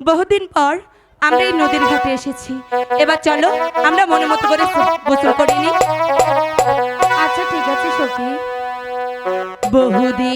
বহুদিন পর আমরা এই নদীর ঘাটে এসেছি। এবার চলো, আমরা মনে মতো করে গোসল করিনি আচ্ছা ঠিক আছে, সখী। বহুদিন